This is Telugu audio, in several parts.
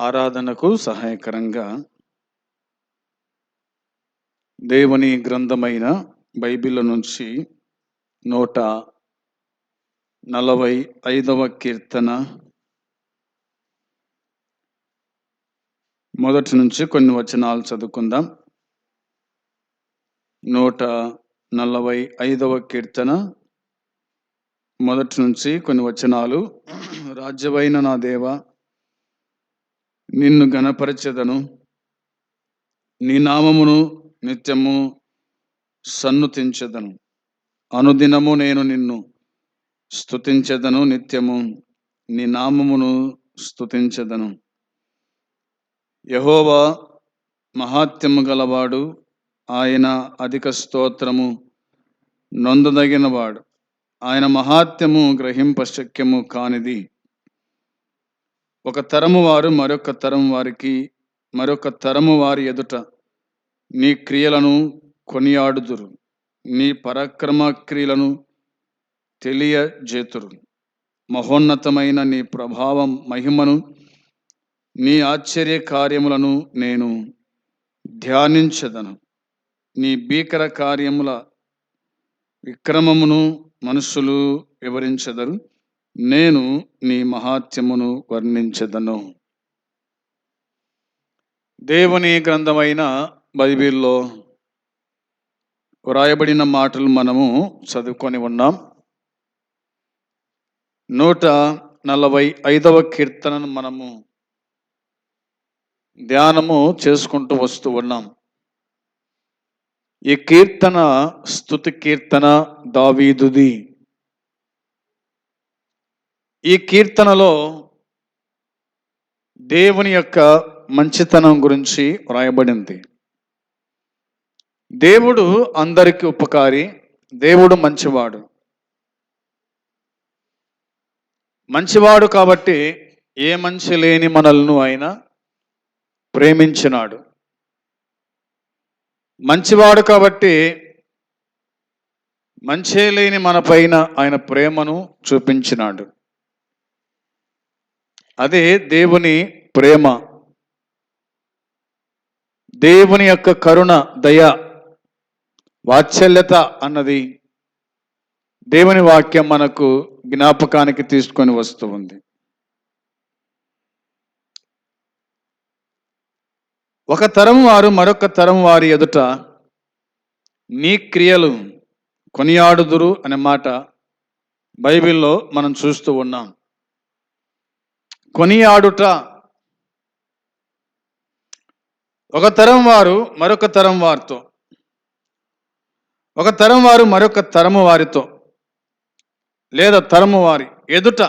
ఆరాధనకు సహాయకరంగా దేవుని గ్రంథమైన బైబిల్ నుంచి నూట నలభై ఐదవ కీర్తన మొదటి నుంచి కొన్ని వచనాలు చదువుకుందాం. నూట నలభై ఐదవ కీర్తన మొదటి నుంచి కొన్ని వచనాలు. రాజ్యమైన నా దేవ నిన్ను గణపరచెదను. నీ నామమును నిత్యము సన్నుతించెదను. అనుదినము నేను నిన్ను స్తుతించెదను. నిత్యము నీ నామమును స్థుతించెదను యహోవా మహాత్యము గలవాడు ఆయన అధిక స్తోత్రము నొందదగినవాడు. ఆయన మహాత్యము గ్రహింపశక్యము కానిది. ఒక తరము వారు మరొక తరం వారికి మరొక తరము వారి ఎదుట నీ క్రియలను కొనియాడుదురు. నీ పరాక్రమ క్రియలను తెలియజేతురు. మహోన్నతమైన నీ ప్రభావం మహిమను నీ ఆశ్చర్య కార్యములను నేను ధ్యానించదను. నీ భీకర కార్యముల విక్రమమును మనుషులు వివరించదరు. నేను నీ మహాత్యమును వర్ణించదను. దేవుని గ్రంథమైన బైబిల్లో వ్రాయబడిన మాటలు మనము చదువుకొని ఉన్నాం. నూట నలభై ఐదవ కీర్తనను మనము ధ్యానము చేసుకుంటూ వస్తూ ఉన్నాం. ఈ కీర్తన స్థుతి కీర్తన దావీదుది. ఈ కీర్తనలో దేవుని యొక్క మంచితనం గురించి వ్రాయబడింది. దేవుడు అందరికి ఉపకారి దేవుడు మంచివాడు. మంచివాడు కాబట్టి ఏ మంచి లేని మనల్ని ఆయన ప్రేమించినాడు. మంచివాడు కాబట్టి మంచే లేని మన పైన ఆయన ప్రేమను చూపించినాడు. అదే దేవుని ప్రేమ. దేవుని యొక్క కరుణ దయ వాత్సల్యత అన్నది దేవుని వాక్యం మనకు జ్ఞాపకానికి తీసుకొని వస్తూ ఉంది. ఒక తరం వారు మరొక తరం వారి ఎదుట నీ క్రియలు కొనియాడుదురు అనే మాట బైబిల్లో మనం చూస్తూ ఉన్నాం. కొనియాడుట. ఒక తరం వారు మరొక తరం వారితో. ఒక తరం వారు మరొక తరము వారితో. లేదా తరము వారి ఎదుట.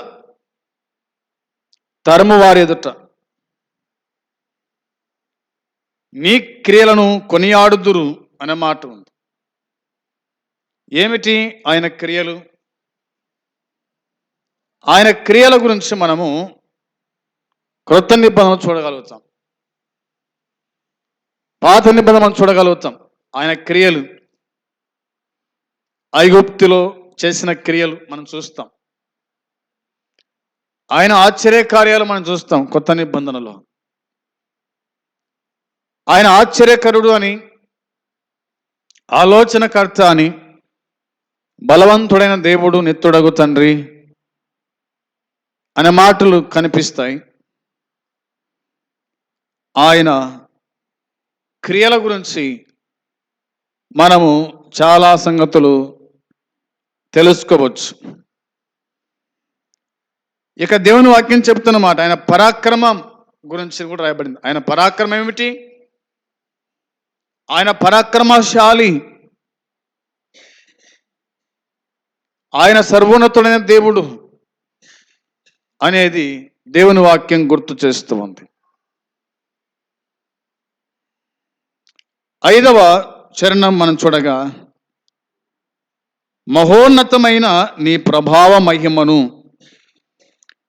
తరము వారి ఎదుట. నీ క్రియలను కొనియాడుదురు అనే మాట ఉంది. ఏమిటి ఆయన క్రియలు? ఆయన క్రియల గురించి మనము క్రొత్త నిబంధన చూడగలుగుతాం. పాత నిబంధన మనం చూడగలుగుతాం. ఆయన క్రియలు ఐగుప్తిలో చేసిన క్రియలు మనం చూస్తాం. ఆయన ఆశ్చర్య కార్యాలు మనం చూస్తాం కొత్త నిబంధనలో. ఆయన ఆశ్చర్యకరుడు అని ఆలోచనకర్త అని బలవంతుడైన దేవుడు నిత్తుడగు తండ్రి అనే మాటలు కనిపిస్తాయి. ఆయన క్రియల గురించి మనము చాలా సంగతులు తెలుసుకోవచ్చు. ఇక దేవుని వాక్యం చెప్తున్నమాట ఆయన పరాక్రమం గురించి కూడా రాయబడింది. ఆయన పరాక్రమం ఏమిటి? ఆయన పరాక్రమశాలి. ఆయన సర్వోన్నతుడైన దేవుడు అనేది దేవుని వాక్యం గుర్తు చేస్తూ ఉంది. ఐదవ చరణం మనం చూడగా మహోన్నతమైన నీ ప్రభావ మహిమను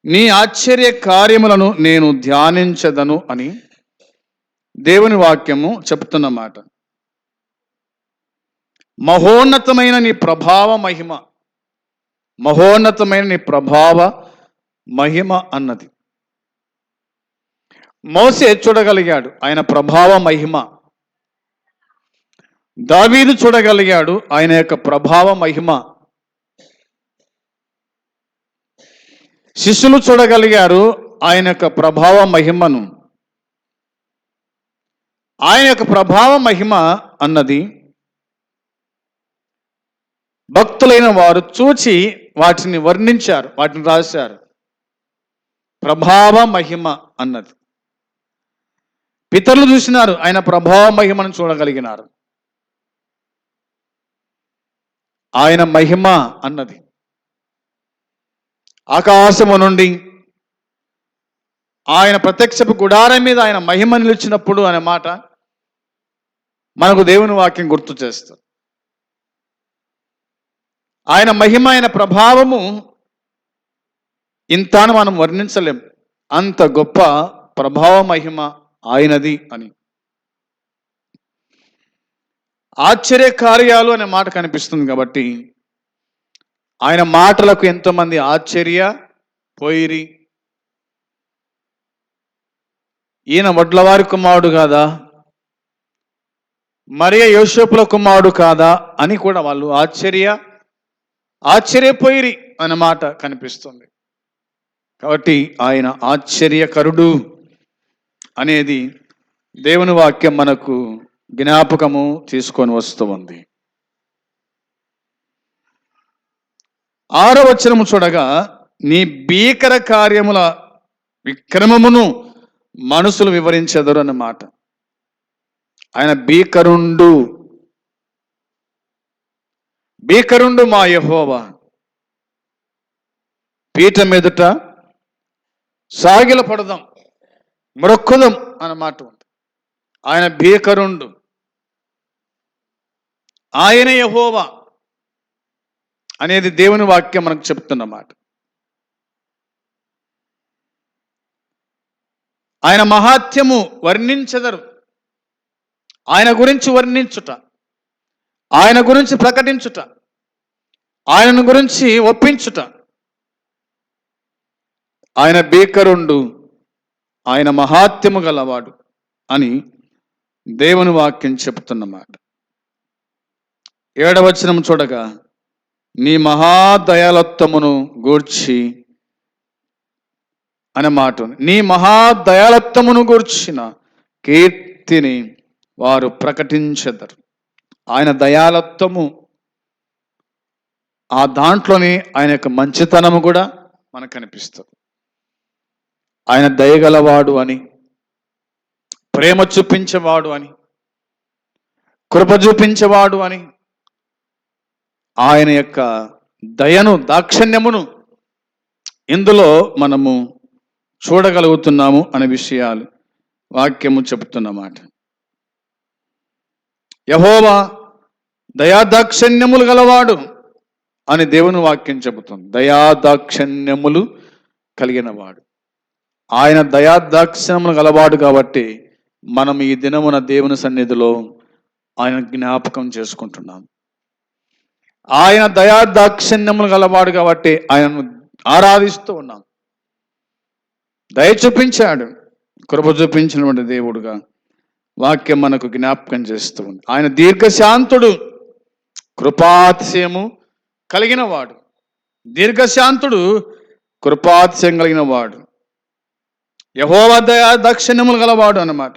నీ ఆశ్చర్య కార్యములను నేను ధ్యానించదను అని దేవుని వాక్యము చెప్తున్నమాట మహోన్నతమైన నీ ప్రభావ మహిమ మహోన్నతమైన నీ ప్రభావ మహిమ అన్నది. మోసే చూడగలిగాడు ఆయన ప్రభావ మహిమ. దావీదు చూడగలిగాడు ఆయన యొక్క ప్రభావ మహిమ. శిష్యులు చూడగలిగారు ఆయన యొక్క ప్రభావ మహిమను. ఆయన యొక్క ప్రభావ మహిమ అన్నది భక్తులైన వారు చూచి వాటిని వర్ణించారు వాటిని రాశారు. ప్రభావ మహిమ అన్నది. పితరులు చూసినారు ఆయన ప్రభావ మహిమను చూడగలిగినారు. ఆయన మహిమ అన్నది. ఆకాశము నుండి ఆయన ప్రత్యక్షపు గుడారం మీద ఆయన మహిమ నిలిచినప్పుడు అనే మాట మనకు దేవుని వాక్యం గుర్తు చేస్తారు ఆయన మహిమ ఆయన ప్రభావము ఇంతాను మనం వర్ణించలేం. అంత గొప్ప ప్రభావ మహిమ ఆయనది అని. ఆశ్చర్య కార్యాలు అనే మాట కనిపిస్తుంది కాబట్టి ఆయన మాటలకు ఎంతోమంది ఆశ్చర్య పోయిరి. ఈయన వడ్లవారి కుమారుడు కాదా? మరియ యోసేపుల కుమారుడు కాదా అని కూడా వాళ్ళు ఆశ్చర్య ఆశ్చర్యపోయిరి అనే మాట కనిపిస్తుంది. కాబట్టి ఆయన ఆశ్చర్యకరుడు అనేది దేవుని వాక్యం మనకు జ్ఞాపకము తీసుకొని వస్తూ ఉంది. ఆరవచనము చూడగా నీ భీకర కార్యముల విక్రమమును మనుషులు వివరించెదరు అన్నమాట. ఆయన భీకరుండు. భీకరుండు మా యహోవా. పీఠం మీదుట సాగిల పడదాం మ్రొక్కుదాం అన్నమాట. ఉంది ఆయన భీకరుండు. ఆయన యహోవా అనేది దేవుని వాక్యం మనకు చెప్తున్నమాట. ఆయన మహాత్యము వర్ణించదరు. ఆయన గురించి వర్ణించుట ఆయన గురించి ప్రకటించుట ఆయనను గురించి ఒప్పించుట. ఆయన బీకరుండు ఆయన మహాత్యము గలవాడు అని దేవుని వాక్యం చెప్తున్నమాట. ఏడవచనం చూడగా నీ మహాదయాలత్వమును గూర్చి అనే మాట ఉంది. నీ మహాదయాలత్వమును గూర్చిన కీర్తిని వారు ప్రకటించెదరు. ఆయన దయాలత్వము ఆ దాంట్లోని ఆయన యొక్క మంచితనము కూడా మనకు కనిపిస్తుంది. ఆయన దయగలవాడు అని ప్రేమ చూపించేవాడు అని కృప చూపించేవాడు అని ఆయన యొక్క దయను దాక్షణ్యమును ఇందులో మనము చూడగలుగుతున్నాము అనే విషయాలు వాక్యము చెబుతున్నమాట. యహోవా దయాదాక్షణ్యములు గలవాడు అని దేవుని వాక్యం చెబుతుంది. దయాదాక్షణ్యములు కలిగినవాడు. ఆయన దయాదాక్షణ్యములు గలవాడు కాబట్టి మనం ఈ దినమున దేవుని సన్నిధిలో ఆయన జ్ఞాపకం చేసుకుంటున్నాం ఆయన దయాదాక్షిణ్యములు గలవాడు కాబట్టి ఆయనను ఆరాధిస్తూ ఉన్నాం. దయ చూపించాడు. కృప చూపించినటువంటి దేవుడుగా వాక్యం మనకు జ్ఞాపకం చేస్తూ ఉంది. ఆయన దీర్ఘశాంతుడు కృపాతిశయము కలిగిన వాడు దీర్ఘశాంతుడు కృపాతిశయం కలిగిన వాడు యహోవ దయా దక్షిణములు గలవాడు అన్నమాట.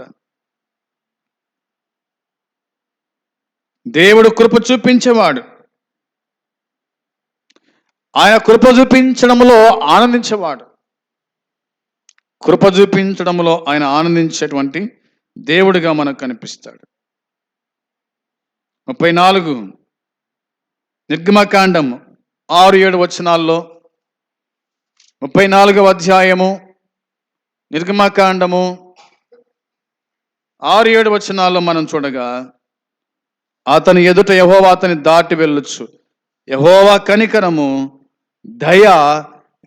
దేవుడు కృప చూపించేవాడు. ఆయన కృప చూపించడంలో ఆనందించేవాడు. కృప చూపించడంలో ఆయన ఆనందించేటువంటి దేవుడిగా మనకు కనిపిస్తాడు. ముప్పై నాలుగు నిర్గమకాండం ఆరు ఏడు వచనాల్లో ముప్పై నాలుగవ అధ్యాయము నిర్గమకాండము ఆరు ఏడు వచనాల్లో మనం చూడగా అతని ఎదుట యహోవా అతని దాటి వెళ్ళొచ్చు. యహోవా కనికరము దయ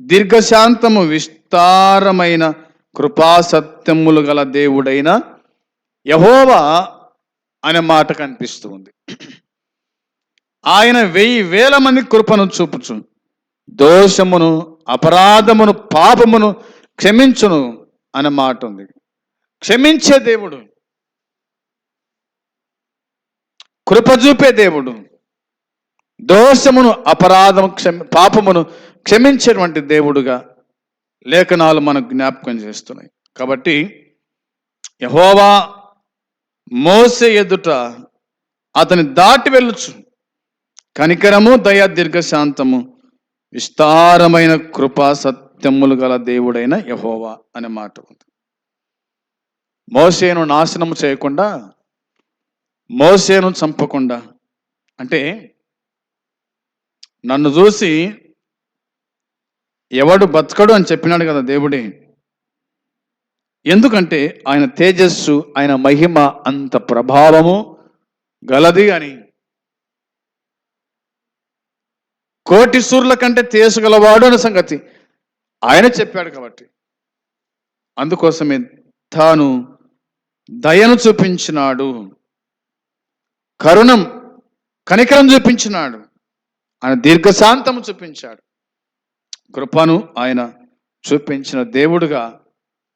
దీర్ఘశాంతము విస్తారమైన కృపాసత్యములు గల దేవుడైన యహోవా అనే మాట కనిపిస్తుంది. ఆయన వెయ్యి వేల మంది కృపను చూపుచు దోషమును అపరాధమును పాపమును క్షమించును అనే మాట ఉంది. క్షమించే దేవుడు. కృప చూపే దేవుడు. దోషమును అపరాధము క్షమ పాపమును క్షమించేటువంటి దేవుడుగా లేఖనాలు మనకు జ్ఞాపకం చేస్తున్నాయి. కాబట్టి యహోవా మోసే ఎదుట అతని దాటి వెళ్ళొచ్చు. కనికరము దయ దీర్ఘశాంతము విస్తారమైన కృపా సత్యములు గల దేవుడైన యహోవా అనే మాట ఉంది. మోసేను నాశనము చేయకుండా మోసేను చంపకుండా అంటే నన్ను చూసి ఎవడు బతకడు అని చెప్పినాడు కదా దేవుడే. ఎందుకంటే ఆయన తేజస్సు ఆయన మహిమ అంత ప్రభావము గలది అని. కోటి సూర్యుల కంటే తేసగలవాడు అనే సంగతి ఆయన చెప్పాడు కాబట్టి. అందుకోసమే తాను దయను చూపించినాడు. కరుణం కనికరం చూపించినాడు. ఆయన దీర్ఘశాంతము చూపించాడు. కృపను ఆయన చూపించిన దేవుడుగా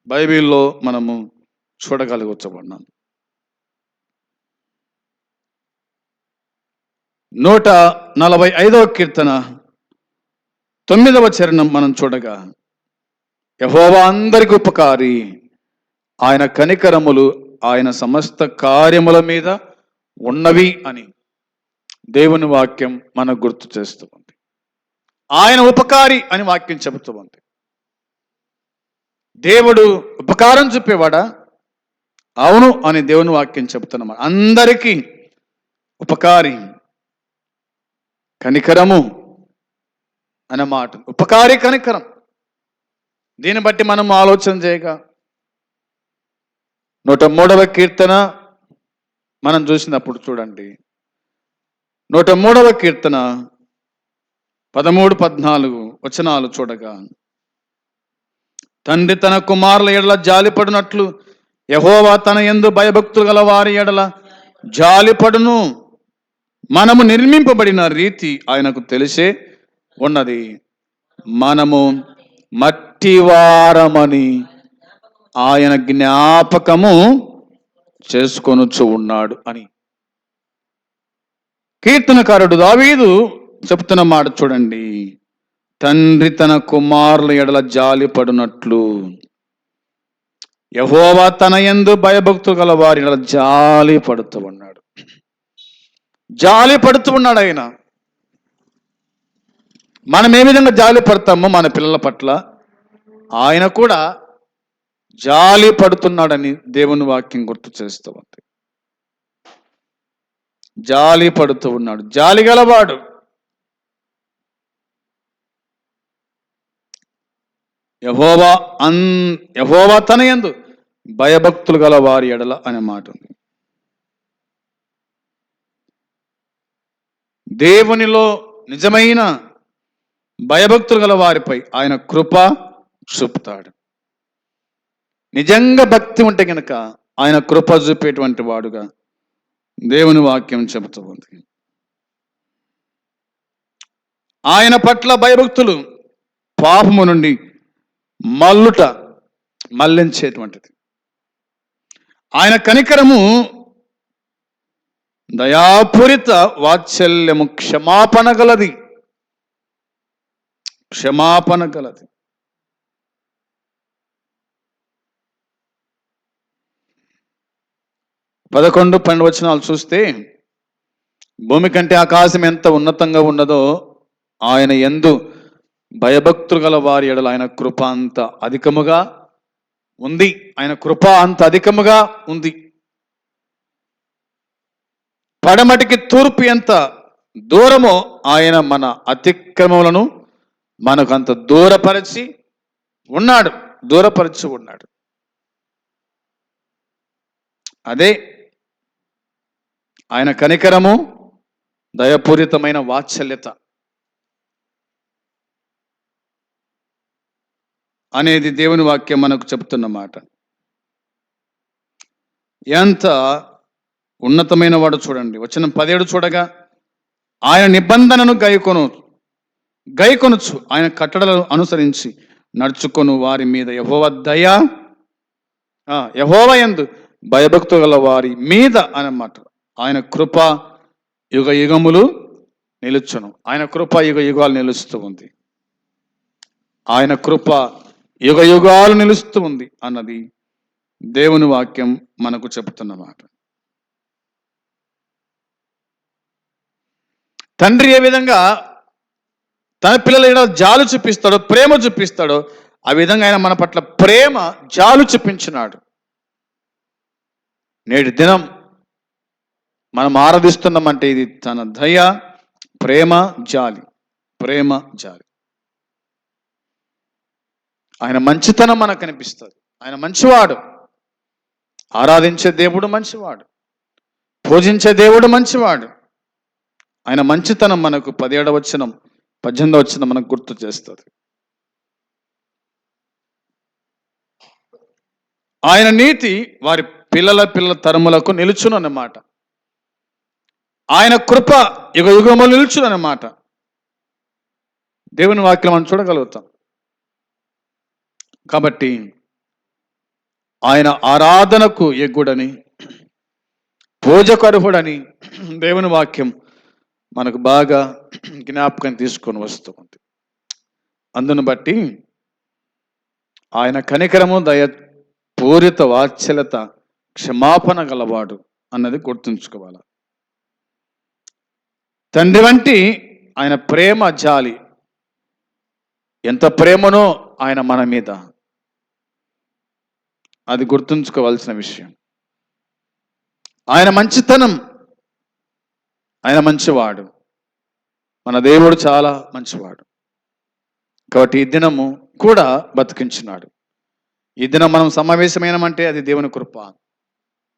బైబిల్లో మనము చూడగలుగుతున్నాం. నూట నలభై ఐదవ కీర్తన తొమ్మిదవ చరణం మనం చూడగా యహోవా అందరికి ఉపకారి ఆయన కనికరములు ఆయన సమస్త కార్యముల మీద ఉన్నవి అని. దేవుని వాక్యం మనకు గుర్తు చేస్తూ ఉంది. ఆయన ఉపకారి అని వాక్యం చెబుతూ ఉంది. దేవుడు ఉపకారం చూపేవాడా? అవును అని దేవుని వాక్యం చెబుతున్నాం అందరికీ ఉపకారి కనికరము అన్నమాట ఉపకారి కనికరం. దీన్ని బట్టి మనం ఆలోచన చేయగా నూట మూడవ కీర్తన మనం చూసినప్పుడు చూడండి. నూట మూడవ కీర్తన పదమూడు పద్నాలుగు వచనాలు చూడగా తండ్రి తన కుమారుల ఎడల జాలిపడినట్లు యహోవా తన ఎందు భయభక్తులు గల వారి ఎడల జాలిపడును. మనము నిర్మింపబడిన రీతి ఆయనకు తెలిసే ఉన్నది. మనము మట్టివారమని ఆయన జ్ఞాపకము చేసుకొనుచు ఉన్నాడు అని. కీర్తనకారుడు దావీదు చెప్తున్న మాట చూడండి. తండ్రి తన కుమారుల ఎడల జాలి పడినట్లు. యహోవా తన ఎందు భయభక్తు గల వారి ఎడల జాలి పడుతూ ఉన్నాడు. జాలి పడుతూ ఉన్నాడు ఆయన. మనం ఏ విధంగా జాలి పడతామో మన పిల్లల పట్ల ఆయన కూడా జాలి పడుతున్నాడని దేవుని వాక్యం గుర్తు చేస్తూ ఉంది. జాలి పడుతూ ఉన్నాడు. జాలి గలవాడు. యహోవా అన్ యహోవా తన ఎందు భయభక్తులు గల వారి ఎడల అనే మాట ఉంది. దేవునిలో నిజమైన భయభక్తులు గల వారిపై ఆయన కృప చూపుతాడు. నిజంగా భక్తి ఉంటే కనుక ఆయన కృప చూపేటువంటి వాడుగా దేవుని వాక్యం చెబుతూ ఉంది ఆయన పట్ల భయభక్తులు పాపము నుండి మల్లుట మళ్ళించేటువంటిది. ఆయన కనికరము దయాపూరిత వాత్సల్యము క్షమాపణ గలది. క్షమాపణ గలది. పదకొండు పన్నెండు వచనాలు చూస్తే భూమి కంటే ఆకాశం ఎంత ఉన్నతంగా ఉన్నదో ఆయన ఎందు భయభక్తులు గల వారి ఎడల ఆయన కృప అంత అధికముగా ఉంది. ఆయన కృప అంత అధికముగా ఉంది. పడమటికి తూర్పు ఎంత దూరమో ఆయన మన అతిక్రమములను మనకు అంత దూరపరిచి ఉన్నాడు. దూరపరిచి ఉన్నాడు. అదే ఆయన కనికరము దయపూరితమైన వాత్సల్యత అనేది దేవుని వాక్యం మనకు చెప్తున్నమాట ఎంత ఉన్నతమైన వాడు చూడండి. వచ్చిన పదేడు చూడగా ఆయన నిబంధనను గైకొను గైకొనొచ్చు ఆయన కట్టడలను అనుసరించి నడుచుకొను వారి మీద యహోవ దయ యహోవయందు భయభక్తు గల వారి మీద అన్నమాట. ఆయన కృప యుగ యుగములు నిలుచును. ఆయన కృప యుగ యుగాలు నిలుస్తూ ఉంది. ఆయన కృప యుగ యుగాలు నిలుస్తూ ఉంది అన్నది దేవుని వాక్యం మనకు చెబుతున్నమాట తండ్రి ఏ విధంగా తన పిల్లల ఎడల జాలు చూపిస్తాడో ప్రేమ చూపిస్తాడో ఆ విధంగా ఆయన మన పట్ల ప్రేమ జాలు చూపించినాడు. నేటి దినం మనం ఆరాధిస్తున్నామంటే ఇది తన దయ ప్రేమ జాలి. ప్రేమ జాలి. ఆయన మంచితనం మనకు కనిపిస్తుంది. ఆయన మంచివాడు. ఆరాధించే దేవుడు మంచివాడు. పూజించే దేవుడు మంచివాడు. ఆయన మంచితనం మనకు పదిహేడవ వచ్చినం పద్దెనిమిదవ వచ్చిన మనకు గుర్తు చేస్తుంది. ఆయన నీతి వారి పిల్లల పిల్లల తరములకు నిలుచును అన్నమాట ఆయన కృప యుగ యుగములు నిలుచుదన్నమాట దేవుని వాక్యం మనం చూడగలుగుతాం. కాబట్టి ఆయన ఆరాధనకు ఎగ్గుడని పూజకరుహుడని దేవుని వాక్యం మనకు బాగా జ్ఞాపకం తీసుకొని వస్తూ ఉంది అందును బట్టి ఆయన కనికరము దయ పూరిత వాత్సల్యత క్షమాపణ గలవాడు అన్నది గుర్తుంచుకోవాలి? తండ్రి వంటి ఆయన ప్రేమ జాలి. ఎంత ప్రేమనో ఆయన మన మీద. అది గుర్తుంచుకోవాల్సిన విషయం. ఆయన మంచితనం. ఆయన మంచివాడు. మన దేవుడు చాలా మంచివాడు. కాబట్టి ఈ దినము కూడా బతికించినాడు. ఈ దినం మనం సమావేశమైనమంటే అది దేవుని కృప.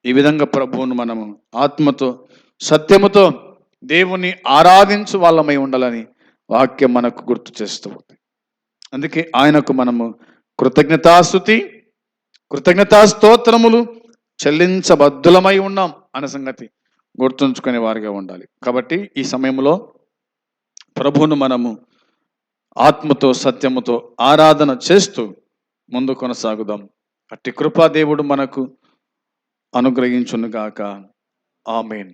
ఈ విధంగా ప్రభువును మనము ఆత్మతో సత్యముతో దేవుని ఆరాధించు వాళ్ళమై ఉండాలని వాక్యం మనకు గుర్తు చేస్తూ ఉంది. అందుకే ఆయనకు మనము కృతజ్ఞతాస్థుతి కృతజ్ఞతా స్తోత్రములు చెల్లించబద్ధులమై ఉన్నాం అనే సంగతి గుర్తుంచుకునే వారిగా ఉండాలి. కాబట్టి ఈ సమయంలో ప్రభువును మనము ఆత్మతో సత్యముతో ఆరాధన చేస్తూ ముందు కొనసాగుదాం. అట్టి కృపాదేవుడు మనకు అనుగ్రహించునుగాక. ఆమెన్.